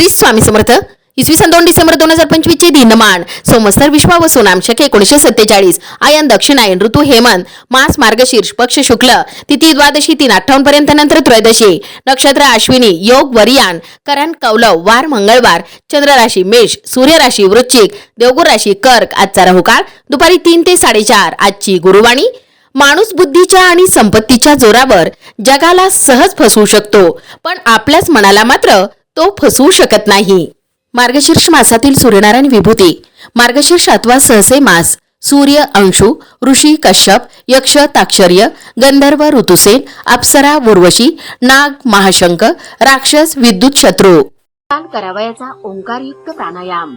श्री स्वामी समर्थ. इसवी सन दोन डिसेंबर दोन हजार पंचवीस ची दिनमान सोमस्तर विश्वा व सोनामशक एकोणीशे सत्तेचाळीस. आयन दक्षिणायन ऋतू हेमंत. मास मार्गशीर्ष पक्ष शुक्ल. तिथी द्वादशी तीन अठ्ठावन्न पर्यंत नंतर त्रयोदशी. नक्षत्र अश्विनी योग वरियान करण कौलव वार मंगळवार चंद्र राशी मेष सूर्य राशी वृश्चिक देवगुर राशी कर्क आजचा राहुकाळ दुपारी तीन ते साडेचार आजची गुरुवाणी. माणूस बुद्धीच्या आणि संपत्तीच्या जोरावर जगाला सहज फसवू शकतो. पण आपल्याच मनाला मात्र तो फसवू शकत नाही. मार्गशीर्ष मासातील सूर्यनारायण विभूती मार्गशीर्ष अथवा सहसे मास सूर्य अंशु ऋषी कश्यप यक्ष ताक्षर्य गंधर्व ऋतुसेन अप्सरा उर्वशी नाग महाशंक राक्षस विद्युत शत्रू. करावयाचा ओंकारयुक्त प्राणायाम.